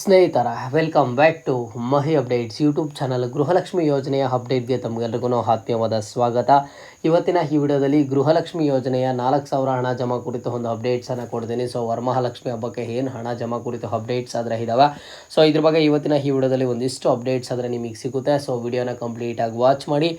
ಸ್ನೇಹಿತರ welcome back to Mahi updates YouTube channel Gruhalakshmi ಯೋಜನೆಯ ಅಪ್ಡೇಟ್ಗೆ ತಮಗೆಲ್ಲರಿಗೂ ಆತ್ಮೀಯವಾದ ಸ್ವಾಗತ. ಇವತ್ತಿನ ಈ ವಿಡಿಯೋದಲ್ಲಿ ಗೃಹಲಕ್ಷ್ಮಿ ಯೋಜನೆಯ ನಾಲ್ಕು ಸಾವಿರ ಹಣ ಜಮಾ ಕುರಿತು ಒಂದು ಅಪ್ಡೇಟ್ಸನ್ನು ಕೊಡ್ತೀನಿ. ಸೊ ವರಮಹಾಲಕ್ಷ್ಮಿ ಹಬ್ಬಕ್ಕೆ ಏನು ಹಣ ಜಮಾ ಕುರಿತು ಅಪ್ಡೇಟ್ಸ್ ಆದರೆ ಇದಾವೆ? ಸೊ ಇದ್ರ ಬಗ್ಗೆ ಇವತ್ತಿನ ಈ ವಿಡಿಯೋದಲ್ಲಿ ಒಂದಿಷ್ಟು ಅಪ್ಡೇಟ್ಸ್ ಆದರೆ ನಿಮಗೆ ಸಿಗುತ್ತೆ. ಸೊ ವಿಡಿಯೋನ ಕಂಪ್ಲೀಟಾಗಿ ವಾಚ್ ಮಾಡಿ.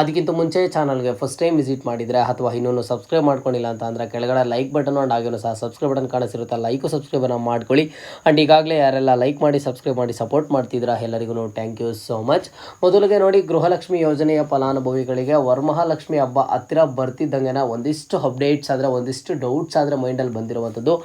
ಅದಕ್ಕಿಂತ ಮುಂಚೆ ಚಾನಲ್ಗೆ ಫಸ್ಟ್ ಟೈಮ್ ವಿಸಿಟ್ ಮಾಡಿದರೆ ಅಥವಾ ಇನ್ನೊಂದು ಸಬ್ಸ್ಕ್ರೈಬ್ ಮಾಡ್ಕೊಂಡಿಲ್ಲ ಅಂತ ಅಂದರೆ ಕೆಳಗಡೆ ಲೈಕ್ ಬಟನ್ ಆ್ಯಂಡ್ ಆಗಿರೋ ಸಹ ಸಬ್ಸ್ಕ್ರೈಬ್ ಬಟನ್ ಕಾಣಿಸಿರುತ್ತೆ. ಲೈಕು ಸಬ್ಸ್ಕ್ರೈಬನ್ನು ಮಾಡ್ಕೊಳ್ಳಿ. ಆ್ಯಂಡ್ ಈಗಾಗಲೇ ಯಾರೆಲ್ಲ ಲೈಕ್ ಮಾಡಿ ಸಬ್ಸ್ಕ್ರೈಬ್ ಮಾಡಿ ಸಪೋರ್ಟ್ ಮಾಡ್ತಿದ್ದೀರಾ ಎಲ್ಲರಿಗೂ ಥ್ಯಾಂಕ್ ಯು ಸೋ ಮಚ್ ಮೊದಲಿಗೆ ನೋಡಿ ಗೃಹಲಕ್ಷ್ಮಿ ಯೋಜನೆಯ ಫಲಾನುಭವಿಗಳಿಗೆ ವರಮಹಾಲಕ್ಷ್ಮಿ ಹಬ್ಬ ಹತ್ತಿರ ಬರ್ತಿದ್ದಂಗೆನ ಒಂದಿಷ್ಟು ಅಪ್ಡೇಟ್ಸ್ ಆದರೆ, ಒಂದಿಷ್ಟು ಡೌಟ್ಸ್ ಆದರೆ ಮೈಂಡಲ್ಲಿ ಬಂದಿರುವಂಥದ್ದು.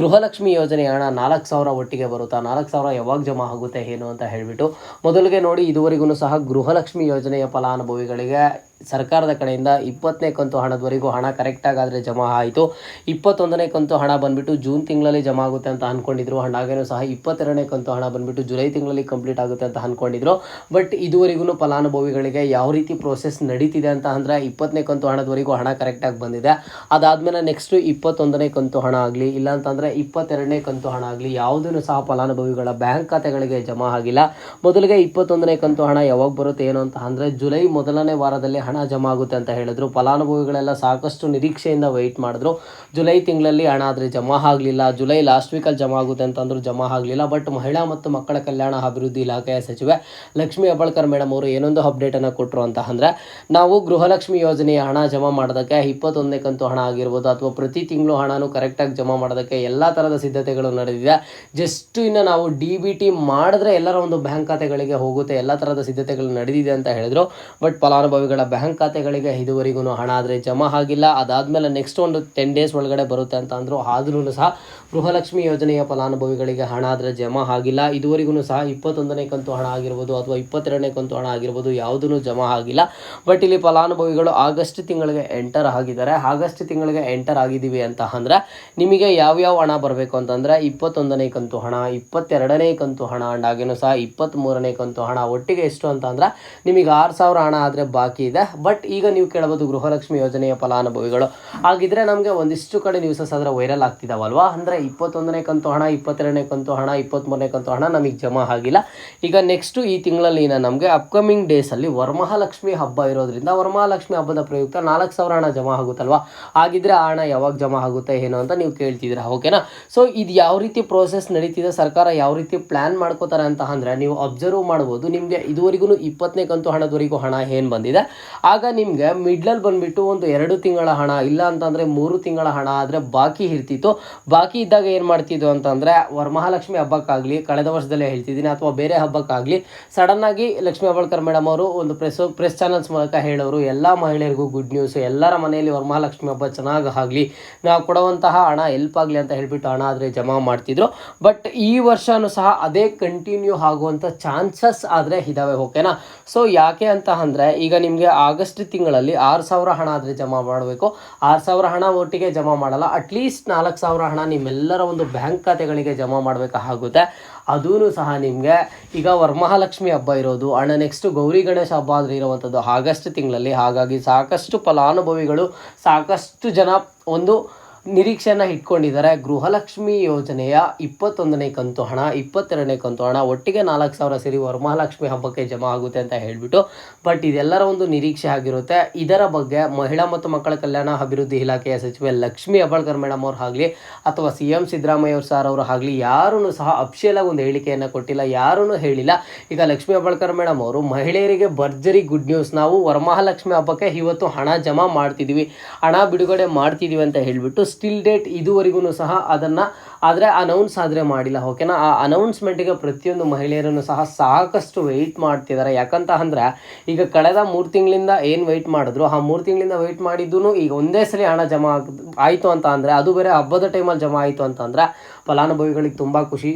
ಗೃಹಲಕ್ಷ್ಮಿ ಯೋಜನೆ ಹಣ ನಾಲ್ಕು ಸಾವಿರ ಒಟ್ಟಿಗೆ ಬರುತ್ತಾ? ನಾಲ್ಕು ಸಾವಿರ ಯಾವಾಗ ಜಮಾ ಆಗುತ್ತೆ, ಏನು ಅಂತ ಹೇಳಿಬಿಟ್ಟು ಮೊದಲಿಗೆ ನೋಡಿ ಇದುವರೆಗೂ ಸಹ ಗೃಹಲಕ್ಷ್ಮಿ ಯೋಜನೆಯ ಫಲಾನುಭವಿಗಳಿಗೆ Jack ಸರ್ಕಾರದ ಕಡೆಯಿಂದ ಇಪ್ಪತ್ತನೇ ಕಂತು ಹಣದವರೆಗೂ ಹಣ ಕರೆಕ್ಟಾಗಿ ಆದರೆ ಜಮಾ ಆಯಿತು. ಇಪ್ಪತ್ತೊಂದನೇ ಕಂತು ಹಣ ಬಂದುಬಿಟ್ಟು ಜೂನ್ ತಿಂಗಳಲ್ಲಿ ಜಮಾ ಆಗುತ್ತೆ ಅಂತ ಅಂದ್ಕೊಂಡಿದ್ರು ಹಾಗೇನೂ ಸಹ ಇಪ್ಪತ್ತೆರಡನೇ ಕಂತು ಹಣ ಬಂದುಬಿಟ್ಟು ಜುಲೈ ತಿಂಗಳಲ್ಲಿ ಕಂಪ್ಲೀಟ್ ಆಗುತ್ತೆ ಅಂತ ಅಂದ್ಕೊಂಡಿದ್ರು ಬಟ್ ಇದುವರೆಗೂ ಫಲಾನುಭವಿಗಳಿಗೆ ಯಾವ ರೀತಿ ಪ್ರೋಸೆಸ್ ನಡೀತಿದೆ ಅಂತ ಅಂದರೆ ಇಪ್ಪತ್ತನೇ ಕಂತು ಹಣದವರೆಗೂ ಹಣ ಕರೆಕ್ಟಾಗಿ ಬಂದಿದೆ. ಅದಾದಮೇಲೆ ನೆಕ್ಸ್ಟು ಇಪ್ಪತ್ತೊಂದನೇ ಕಂತು ಹಣ ಆಗಲಿ, ಇಲ್ಲ ಅಂತಂದರೆ ಇಪ್ಪತ್ತೆರಡನೇ ಕಂತು ಹಣ ಆಗಲಿ ಯಾವುದೂ ಸಹ ಫಲಾನುಭವಿಗಳ ಬ್ಯಾಂಕ್ ಖಾತೆಗಳಿಗೆ ಜಮಾ ಆಗಿಲ್ಲ. ಮೊದಲಿಗೆ ಇಪ್ಪತ್ತೊಂದನೇ ಕಂತು ಹಣ ಯಾವಾಗ ಬರುತ್ತೆ ಏನು ಅಂತ ಅಂದರೆ ಜುಲೈ ಮೊದಲನೇ ವಾರದಲ್ಲಿ ಹಣ ಜಮಾ ಆಗುತ್ತೆ ಅಂತ ಹೇಳಿದ್ರು. ಫಲಾನುಭವಿಗಳೆಲ್ಲ ಸಾಕಷ್ಟು ನಿರೀಕ್ಷೆಯಿಂದ ವೆಯ್ಟ್ ಮಾಡಿದ್ರು. ಜುಲೈ ತಿಂಗಳಲ್ಲಿ ಹಣ ಆದರೆ ಜಮಾ ಆಗಲಿಲ್ಲ. ಜುಲೈ ಲಾಸ್ಟ್ ವೀಕಲ್ಲಿ ಜಮಾ ಆಗುತ್ತೆ ಅಂತಂದ್ರೂ ಜಮಾ ಆಗಲಿಲ್ಲ. ಬಟ್ ಮಹಿಳಾ ಮತ್ತು ಮಕ್ಕಳ ಕಲ್ಯಾಣ ಅಭಿವೃದ್ಧಿ ಇಲಾಖೆಯ ಸಚಿವೆ ಲಕ್ಷ್ಮಿ ಹೆಬ್ಬಾಳ್ಕರ್ ಮೇಡಮ್ ಅವರು ಏನೊಂದು ಅಪ್ಡೇಟನ್ನು ಕೊಟ್ಟರು ಅಂತ ಅಂದರೆ, ನಾವು ಗೃಹಲಕ್ಷ್ಮಿ ಯೋಜನೆಯ ಹಣ ಜಮಾ ಮಾಡೋದಕ್ಕೆ ಇಪ್ಪತ್ತೊಂದನೇ ಕಂತು ಹಣ ಆಗಿರ್ಬೋದು ಅಥವಾ ಪ್ರತಿ ತಿಂಗಳು ಹಣನೂ ಕರೆಕ್ಟಾಗಿ ಜಮಾ ಮಾಡೋದಕ್ಕೆ ಎಲ್ಲ ಥರದ ಸಿದ್ಧತೆಗಳು ನಡೆದಿದೆ. ಜಸ್ಟ್ ಇನ್ನು ನಾವು ಡಿ ಬಿ ಟಿ ಮಾಡಿದ್ರೆ ಎಲ್ಲರ ಒಂದು ಬ್ಯಾಂಕ್ ಖಾತೆಗಳಿಗೆ ಹೋಗುತ್ತೆ, ಎಲ್ಲ ಥರದ ಸಿದ್ಧತೆಗಳು ನಡೆದಿದೆ ಅಂತ ಹೇಳಿದ್ರು. ಬಟ್ ಫಲಾನುಭವಿಗಳ ಬ್ಯಾಂಕ್ ಖಾತೆಗಳಿಗೆ ಇದುವರೆಗೂ ಹಣ ಆದರೆ ಜಮಾ ಆಗಿಲ್ಲ. ಅದಾದಮೇಲೆ ನೆಕ್ಸ್ಟ್ ಒಂದು ಟೆನ್ ಡೇಸ್ ಒಳಗಡೆ ಬರುತ್ತೆ ಅಂತ ಅಂದರು ಆದ್ರೂ ಸಹ ಗೃಹಲಕ್ಷ್ಮಿ ಯೋಜನೆಯ ಫಲಾನುಭವಿಗಳಿಗೆ ಹಣ ಆದರೆ ಜಮಾ ಆಗಿಲ್ಲ. ಇದುವರೆಗೂ ಸಹ ಇಪ್ಪತ್ತೊಂದನೇ ಕಂತು ಹಣ ಆಗಿರ್ಬೋದು ಅಥವಾ ಇಪ್ಪತ್ತೆರಡನೇ ಕಂತು ಹಣ ಆಗಿರ್ಬೋದು ಯಾವುದೂ ಜಮಾ ಆಗಿಲ್ಲ. ಬಟ್ ಇಲ್ಲಿ ಫಲಾನುಭವಿಗಳು ಆಗಸ್ಟ್ ತಿಂಗಳಿಗೆ ಎಂಟರ್ ಆಗಿದ್ದಾರೆ. ಆಗಸ್ಟ್ ತಿಂಗಳಿಗೆ ಎಂಟರ್ ಆಗಿದ್ದೀವಿ ಅಂತ ಅಂದರೆ ನಿಮಗೆ ಯಾವ್ಯಾವ ಹಣ ಬರಬೇಕು ಅಂತಂದರೆ ಇಪ್ಪತ್ತೊಂದನೇ ಕಂತು ಹಣ, ಇಪ್ಪತ್ತೆರಡನೇ ಕಂತು ಹಣ ಅಂಡ್ ಹಾಗೇನು ಸಹ ಇಪ್ಪತ್ತ್ಮೂರನೇ ಕಂತು ಹಣ ಒಟ್ಟಿಗೆ ಎಷ್ಟು ಅಂತಂದ್ರೆ ನಿಮಗೆ ಆರು ಸಾವಿರ ಹಣ ಆದರೆ ಬಾಕಿ ಇದೆ. ಬಟ್ ಈಗ ನೀವು ಕೇಳಬಹುದು ಗೃಹಲಕ್ಷ್ಮಿ ಯೋಜನೆಯ ಫಲಾನುಭವಿಗಳು. ಹಾಗಿದ್ರೆ ನಮಗೆ ಒಂದಿಷ್ಟು ಕಡೆ ನ್ಯೂಸಸ್ ಆದರೆ ವೈರಲ್ ಆಗ್ತಿದಾವಲ್ವಾ? ಅಂದರೆ ಇಪ್ಪತ್ತೊಂದನೇ ಕಂತು ಹಣ, ಇಪ್ಪತ್ತೆರಡನೇ ಕಂತು ಹಣ ಇಪ್ಪತ್ತ್ಮೂರನೇ ಕಂತು ಹಣ ನಮಗೆ ಜಮಾ ಆಗಿಲ್ಲ. ಈಗ ನೆಕ್ಸ್ಟು ಈ ತಿಂಗಳಲ್ಲಿ ನಮಗೆ ಅಪ್ಕಮಿಂಗ್ ಡೇಸಲ್ಲಿ ವರಮಹಾಲಕ್ಷ್ಮಿ ಹಬ್ಬ ಇರೋದ್ರಿಂದ ವರಮಹಾಲಕ್ಷ್ಮಿ ಹಬ್ಬದ ಪ್ರಯುಕ್ತ ನಾಲ್ಕು ಸಾವಿರ ಹಣ ಜಮಾ ಆಗುತ್ತಲ್ವಾ? ಹಾಗಿದ್ರೆ ಆ ಹಣ ಯಾವಾಗ ಜಮಾ ಆಗುತ್ತೆ, ಏನು ಅಂತ ನೀವು ಕೇಳ್ತಿದ್ದೀರಾ ಓಕೆನಾ ಸೊ ಇದು ಯಾವ ರೀತಿ ಪ್ರೋಸೆಸ್ ನಡೀತಿದೆ, ಸರ್ಕಾರ ಯಾವ ರೀತಿ ಪ್ಲ್ಯಾನ್ ಮಾಡ್ಕೋತಾರೆ ಅಂತ ಅಂದರೆ ನೀವು ಅಬ್ಸರ್ವ್ ಮಾಡ್ಬೋದು, ನಿಮಗೆ ಇದುವರೆಗೂ ಇಪ್ಪತ್ತನೇ ಕಂತು ಹಣದವರೆಗೂ ಹಣ ಏನು ಬಂದಿದೆ? ಆಗ ನಿಮಗೆ ಮಿಡ್ಲಲ್ಲಿ ಬಂದುಬಿಟ್ಟು ಒಂದು ಎರಡು ತಿಂಗಳ ಹಣ, ಇಲ್ಲ ಅಂತಂದರೆ ಮೂರು ತಿಂಗಳ ಹಣ ಆದರೆ ಬಾಕಿ ಇರ್ತಿತ್ತು. ಬಾಕಿ ಇದ್ದಾಗ ಏನು ಮಾಡ್ತಿದ್ದು ಅಂತಂದರೆ ವರಮಹಾಲಕ್ಷ್ಮಿ ಹಬ್ಬಕ್ಕಾಗಲಿ, ಕಳೆದ ವರ್ಷದಲ್ಲೇ ಹೇಳ್ತಿದ್ದೀನಿ, ಅಥವಾ ಬೇರೆ ಹಬ್ಬಕ್ಕಾಗಲಿ ಸಡನ್ನಾಗಿ ಲಕ್ಷ್ಮೀ ಹೆಬ್ಬಾಳ್ಕರ್ ಮೇಡಮ್ ಅವರು ಒಂದು ಪ್ರೆಸ್ ಪ್ರೆಸ್ ಚಾನಲ್ಸ್ ಮೂಲಕ ಹೇಳೋರು, ಎಲ್ಲ ಮಹಿಳೆಯರಿಗೂ ಗುಡ್ ನ್ಯೂಸ್ ಎಲ್ಲರ ಮನೆಯಲ್ಲಿ ವರಮಹಾಲಕ್ಷ್ಮಿ ಹಬ್ಬ ಚೆನ್ನಾಗಿ ಆಗಲಿ, ನಾವು ಕೊಡುವಂತಹ ಹಣ ಹೆಲ್ಪ್ ಆಗಲಿ ಅಂತ ಹೇಳಿಬಿಟ್ಟು ಹಣ ಆದರೆ ಜಮಾ ಮಾಡ್ತಿದ್ರು. ಬಟ್ ಈ ವರ್ಷನೂ ಸಹ ಅದೇ ಕಂಟಿನ್ಯೂ ಆಗುವಂಥ ಚಾನ್ಸಸ್ ಆದರೆ ಇದ್ದಾವೆ ಓಕೆನಾ ಸೊ ಯಾಕೆ ಅಂತ ಅಂದರೆ ಈಗ ನಿಮಗೆ ಆಗಸ್ಟ್ ತಿಂಗಳಲ್ಲಿ ಆರು ಸಾವಿರ ಹಣ ಆದರೆ ಜಮಾ ಮಾಡಬೇಕು. ಆರು ಸಾವಿರ ಹಣ ಒಟ್ಟಿಗೆ ಜಮಾ ಮಾಡಲ್ಲ. ಅಟ್ಲೀಸ್ಟ್ ನಾಲ್ಕು ಸಾವಿರ ಹಣ ನಿಮ್ಮೆಲ್ಲರ ಒಂದು ಬ್ಯಾಂಕ್ ಖಾತೆಗಳಿಗೆ ಜಮಾ ಮಾಡಬೇಕಾಗುತ್ತೆ. ಅದೂ ಸಹ ನಿಮಗೆ ಈಗ ವರಮಹಾಲಕ್ಷ್ಮಿ ಹಬ್ಬ ಇರೋದು, ಅಣ್ಣ ನೆಕ್ಸ್ಟ್ ಗೌರಿ ಗಣೇಶ ಹಬ್ಬ ಆದರೆ ಇರುವಂಥದ್ದು ಆಗಸ್ಟ್ ತಿಂಗಳಲ್ಲಿ. ಹಾಗಾಗಿ ಸಾಕಷ್ಟು ಫಲಾನುಭವಿಗಳು, ಸಾಕಷ್ಟು ಜನ ಒಂದು ನಿರೀಕ್ಷೆಯನ್ನು ಇಟ್ಕೊಂಡಿದ್ದಾರೆ. ಗೃಹಲಕ್ಷ್ಮಿ ಯೋಜನೆಯ ಇಪ್ಪತ್ತೊಂದನೇ ಕಂತು ಹಣ, ಇಪ್ಪತ್ತೆರಡನೇ ಕಂತು ಹಣ, ಒಟ್ಟಿಗೆ ನಾಲ್ಕು ಸಾವಿರ ಸೇರಿ ವರಮಹಾಲಕ್ಷ್ಮಿ ಹಬ್ಬಕ್ಕೆ ಜಮಾ ಆಗುತ್ತೆ ಅಂತ ಹೇಳಿಬಿಟ್ಟು, ಬಟ್ ಇದೆಲ್ಲರ ಒಂದು ನಿರೀಕ್ಷೆ ಆಗಿರುತ್ತೆ. ಇದರ ಬಗ್ಗೆ ಮಹಿಳಾ ಮತ್ತು ಮಕ್ಕಳ ಕಲ್ಯಾಣ ಅಭಿವೃದ್ಧಿ ಇಲಾಖೆಯ ಸಚಿವೆ ಲಕ್ಷ್ಮಿ ಅಬಳ್ಕರ್ ಮೇಡಮ್ ಅವ್ರು ಆಗಲಿ, ಅಥವಾ ಸಿ ಎಂ ಸಿದ್ದರಾಮಯ್ಯ ಸರ್ ಅವರು ಆಗಲಿ ಯಾರೂ ಸಹ ಅಫಿಷಿಯಲಾಗಿ ಒಂದು ಹೇಳಿಕೆಯನ್ನು ಕೊಟ್ಟಿಲ್ಲ ಯಾರೂ ಹೇಳಿಲ್ಲ. ಈಗ ಲಕ್ಷ್ಮಿ ಅಬಳ್ಕರ್ ಮೇಡಮ್ ಅವರು, ಮಹಿಳೆಯರಿಗೆ ಭರ್ಜರಿ ಗುಡ್ ನ್ಯೂಸ್, ನಾವು ವರಮಹಾಲಕ್ಷ್ಮಿ ಹಬ್ಬಕ್ಕೆ ಇವತ್ತು ಹಣ ಜಮಾ ಮಾಡ್ತಿದ್ದೀವಿ ಹಣ ಬಿಡುಗಡೆ ಮಾಡ್ತಿದ್ದೀವಿ ಅಂತ ಹೇಳಿಬಿಟ್ಟು ಸ್ಟಿಲ್ ಡೇಟ್ ಇದುವರೆಗೂ ಸಹ ಅದನ್ನು ಆದರೆ ಅನೌನ್ಸ್ ಆದರೆ ಮಾಡಿಲ್ಲ ಓಕೆನಾ ಆ ಅನೌನ್ಸ್ಮೆಂಟಿಗೆ ಪ್ರತಿಯೊಂದು ಮಹಿಳೆಯರನ್ನು ಸಹ ಸಾಕಷ್ಟು ವೆಯ್ಟ್ ಮಾಡ್ತಿದ್ದಾರೆ ಯಾಕಂತ ಅಂದರೆ ಈಗ ಕಳೆದ ಮೂರು ತಿಂಗಳಿಂದ ಏನು ವೆಯ್ಟ್ ಮಾಡಿದ್ರು? ಆ ಮೂರು ತಿಂಗಳಿಂದ ವೆಯ್ಟ್ ಮಾಡಿದ್ದು ಈಗ ಒಂದೇ ಸಲ ಹಣ ಜಮಾ ಆಯಿತು ಅಂತ ಅಂದರೆ ಅದು ಬೇರೆ ಹಬ್ಬದ ಟೈಮಲ್ಲಿ ಜಮಾ ಆಯಿತು ಅಂತಂದರೆ ಫಲಾನುಭವಿಗಳಿಗೆ ತುಂಬ ಖುಷಿ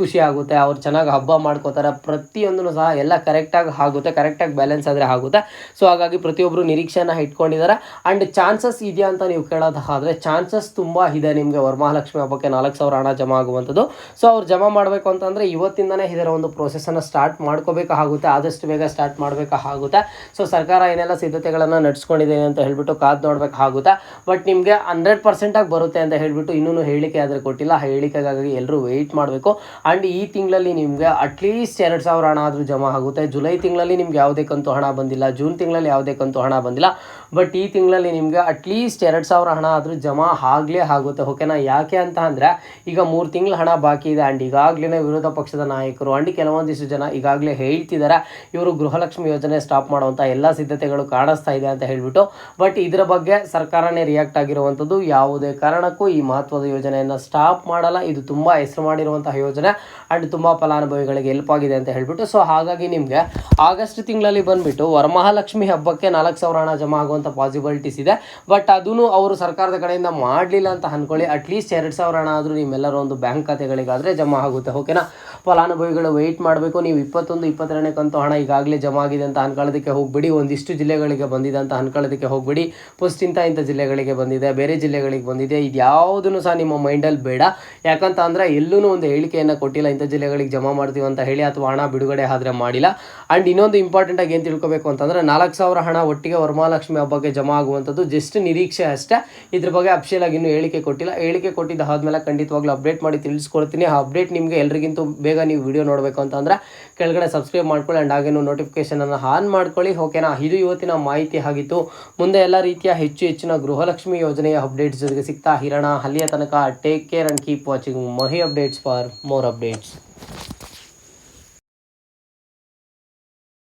ಖುಷಿ ಆಗುತ್ತೆ, ಅವ್ರು ಚೆನ್ನಾಗಿ ಹಬ್ಬ ಮಾಡ್ಕೋತಾರೆ ಪ್ರತಿಯೊಂದೂ ಸಹ ಎಲ್ಲ ಕರೆಕ್ಟಾಗಿ ಆಗುತ್ತೆ ಕರೆಕ್ಟಾಗಿ ಬ್ಯಾಲೆನ್ಸ್ ಆದರೆ ಆಗುತ್ತೆ. ಸೊ ಹಾಗಾಗಿ ಪ್ರತಿಯೊಬ್ಬರು ನಿರೀಕ್ಷೆನ ಇಟ್ಕೊಂಡಿದ್ದಾರೆ. ಆ್ಯಂಡ್ ಚಾನ್ಸಸ್ ಇದೆಯಾ ಅಂತ ನೀವು ಕೇಳೋದಾದರೆ ಚಾನ್ಸಸ್ ತುಂಬ ಇದೆ ನಿಮಗೆ ವರಮಹಾಲಕ್ಷ್ಮಿ ಹಬ್ಬಕ್ಕೆ ನಾಲ್ಕು ಸಾವಿರ ಹಣ ಜಮಾ ಆಗುವಂಥದ್ದು. ಸೊ ಅವ್ರು ಜಮಾ ಮಾಡಬೇಕು ಅಂತಂದರೆ ಇವತ್ತಿಂದನೇ ಇದರ ಒಂದು ಪ್ರೊಸೆಸನ್ನು ಸ್ಟಾರ್ಟ್ ಮಾಡ್ಕೋಬೇಕಾಗುತ್ತೆ, ಆದಷ್ಟು ಬೇಗ ಸ್ಟಾರ್ಟ್ ಮಾಡಬೇಕಾಗುತ್ತೆ. ಸೊ ಸರ್ಕಾರ ಏನೆಲ್ಲ ಸಿದ್ಧತೆಗಳನ್ನು ನಡೆಸ್ಕೊಂಡಿದೆ ಅಂತ ಹೇಳಿಬಿಟ್ಟು ಕಾದು ನೋಡಬೇಕಾಗುತ್ತೆ. ಬಟ್ ನಿಮಗೆ ಹಂಡ್ರೆಡ್ ಪರ್ಸೆಂಟಾಗಿ ಬರುತ್ತೆ ಅಂತ ಹೇಳಿಬಿಟ್ಟು ಇನ್ನೂ ಹೇಳಿಕೆ ಆದರೆ ಕೊಟ್ಟಿಲ್ಲ. ಆ ಹೇಳಿಕೆಗಾಗಿ ಎಲ್ಲರೂ ವೆಯ್ಟ್ ಮಾಡಬೇಕು. ಆ್ಯಂಡ್ ಈ ತಿಂಗಳಲ್ಲಿ ನಿಮಗೆ ಅಟ್ಲೀಸ್ಟ್ ಎರಡು ಸಾವಿರ ಹಣ ಆದರೂ ಜಮಾ ಆಗುತ್ತೆ. ಜುಲೈ ತಿಂಗಳಲ್ಲಿ ನಿಮ್ಗೆ ಯಾವುದೇ ಕಂತು ಹಣ ಬಂದಿಲ್ಲ. ಜೂನ್ ತಿಂಗಳಲ್ಲಿ ಯಾವುದೇ ಕಂತು ಹಣ ಬಂದಿಲ್ಲ. ಬಟ್ ಈ ತಿಂಗಳಲ್ಲಿ ನಿಮಗೆ ಅಟ್ಲೀಸ್ಟ್ ಎರಡು ಸಾವಿರ ಹಣ ಆದರೂ ಜಮಾ ಆಗಲೇ ಆಗುತ್ತೆ. ಓಕೆನಾ ಯಾಕೆ ಅಂತ ಅಂದರೆ, ಈಗ ಮೂರು ತಿಂಗಳು ಹಣ ಬಾಕಿ ಇದೆ. ಆ್ಯಂಡ್ ಈಗಾಗಲೇ ವಿರೋಧ ಪಕ್ಷದ ನಾಯಕರು ಆ್ಯಂಡ್ ಕೆಲವೊಂದಿಷ್ಟು ಜನ ಈಗಾಗಲೇ ಹೇಳ್ತಿದ್ದಾರೆ ಇವರು ಗೃಹಲಕ್ಷ್ಮಿ ಯೋಜನೆ ಸ್ಟಾಪ್ ಮಾಡುವಂಥ ಎಲ್ಲ ಸಿದ್ಧತೆಗಳು ಕಾಣಿಸ್ತಾ ಇದೆ ಅಂತ ಹೇಳಿಬಿಟ್ಟು. ಬಟ್ ಇದರ ಬಗ್ಗೆ ಸರ್ಕಾರನೇ ರಿಯಾಕ್ಟ್ ಆಗಿರುವಂಥದ್ದು ಯಾವುದೇ ಕಾರಣಕ್ಕೂ ಈ ಮಹತ್ವದ ಯೋಜನೆಯನ್ನು ಸ್ಟಾಪ್ ಮಾಡಲ್ಲ. ಇದು ತುಂಬ ಹೆಸರು ಮಾಡಿರುವಂತಹ ಯೋಜನೆ. ಆ್ಯಂಡ್ ತುಂಬ ಫಲಾನುಭವಿಗಳಿಗೆ ಹೆಲ್ಪ್ ಆಗಿದೆ ಅಂತ ಹೇಳ್ಬಿಟ್ಟು ಸೊ ಹಾಗಾಗಿ ನಿಮಗೆ ಆಗಸ್ಟ್ ತಿಂಗಳಲ್ಲಿ ಬಂದುಬಿಟ್ಟು ವರಮಹಾಲಕ್ಷ್ಮಿ ಹಬ್ಬಕ್ಕೆ ನಾಲ್ಕು ಸಾವಿರ ಹಣ ಜಮಾ ಆಗುವಂಥ ಪಾಸಿಬಿಲಿಟೀಸ್ ಇದೆ. ಬಟ್ ಅದೂ ಅವರು ಸರ್ಕಾರದ ಕಡೆಯಿಂದ ಮಾಡಲಿಲ್ಲ ಅಂತ ಅಂದ್ಕೊಳ್ಳಿ ಅಟ್ಲೀಸ್ಟ್ ಎರಡು ಸಾವಿರ ಹಣ ಆದರೂ ನಿಮ್ಮೆಲ್ಲರ ಒಂದು ಬ್ಯಾಂಕ್ ಖಾತೆಗಳಿಗಾದರೆ ಜಮಾ ಆಗುತ್ತೆ ಓಕೆನಾ ಫಲಾನುಭವಿಗಳು ವೆಯ್ಟ್ ಮಾಡಬೇಕು. ನೀವು ಇಪ್ಪತ್ತೊಂದು, ಇಪ್ಪತ್ತೆರಡನೇ ಕಂತು ಹಣ ಈಗಾಗಲೇ ಜಮಾ ಆಗಿದೆ ಅಂತ ಅನ್ಕೊಳ್ಳೋದಕ್ಕೆ ಹೋಗಬೇಡಿ. ಒಂದಿಷ್ಟು ಜಿಲ್ಲೆಗಳಿಗೆ ಬಂದಿದೆ ಅಂತ ಅನ್ಕೊಳ್ಳೋದಕ್ಕೆ ಹೋಗಬೇಡಿ. ಫಸ್ಟ್ ಇಂಥ ಇಂಥ ಜಿಲ್ಲೆಗಳಿಗೆ ಬಂದಿದೆ, ಬೇರೆ ಜಿಲ್ಲೆಗಳಿಗೆ ಬಂದಿದೆ. ಇದು ಯಾವುದನ್ನು ಸಹ ನಿಮ್ಮ ಮೈಂಡಲ್ಲಿ ಬೇಡ. ಯಾಕಂತ ಅಂದರೆ ಎಲ್ಲೂ ಒಂದು ಹೇಳಿಕೆಯನ್ನು ಕೊಟ್ಟಿಲ್ಲ. ಇಂಥ ಜಿಲ್ಲೆಗಳಿಗೆ ಜಮಾ ಮಾಡ್ತೀವಿ ಅಂತ ಹೇಳಿ ಅಥವಾ ಹಣ ಬಿಡುಗಡೆ ಆದರೆ ಮಾಡಿಲ್ಲ. ಆ್ಯಂಡ್ ಇನ್ನೊಂದು ಇಂಪಾರ್ಟೆಂಟ್ ಆಗಿ ಏನು ತಿಳ್ಕೊಬೇಕು ಅಂತಂದರೆ ನಾಲ್ಕು ಸಾವಿರ ಹಣ ಒಟ್ಟಿಗೆ ವರಮಹಾಲಕ್ಷ್ಮಿ ಹಬ್ಬಕ್ಕೆ ಜಮಾ ಆಗುವಂಥದ್ದು ಜಸ್ಟ್ ನಿರೀಕ್ಷೆ ಅಷ್ಟೇ. ಇದ್ರ ಬಗ್ಗೆ ಅಪ್ಷಿಯಲ್ ಆಗಿ ಇನ್ನೂ ಹೇಳಿಕೆ ಕೊಟ್ಟಿಲ್ಲ. ಹೇಳಿಕೆ ಕೊಟ್ಟಿದ್ದ ಆದಮೇಲೆ ಖಂಡಿತವಾಗ್ಲೂ ಅಪ್ಡೇಟ್ ಮಾಡಿ ತಿಳಿಸ್ಕೊಡ್ತೀನಿ. ಆ ಅಪ್ಡೇಟ್ ನಿಮಗೆ ಎಲ್ರಿಗಿಂತ ಬೇಗ ನೀವು ವಿಡಿಯೋ ನೋಡಬೇಕು ಅಂತಂದರೆ ಕೆಳಗಡೆ ಸಬ್ಸ್ಕ್ರೈಬ್ ಮಾಡ್ಕೊಳ್ಳಿ ಆ್ಯಂಡ್ ಹಾಗೇನು ನೋಟಿಫಿಕೇಷನನ್ನು ಆನ್ ಮಾಡ್ಕೊಳ್ಳಿ. ಓಕೆನಾ ಇದು ಇವತ್ತಿನ ಮಾಹಿತಿ ಆಗಿತ್ತು. ಮುಂದೆ ಎಲ್ಲ ರೀತಿಯ ಹೆಚ್ಚು ಹೆಚ್ಚಿನ ಗೃಹಲಕ್ಷ್ಮಿ ಯೋಜನೆಯ ಅಪ್ಡೇಟ್ಸ್ ಜೊತೆಗೆ ಸಿಗ್ತಾ ಹಿರಣ ಅಲ್ಲಿಯ ತನಕ take care and keep watching Mahi updates for more updates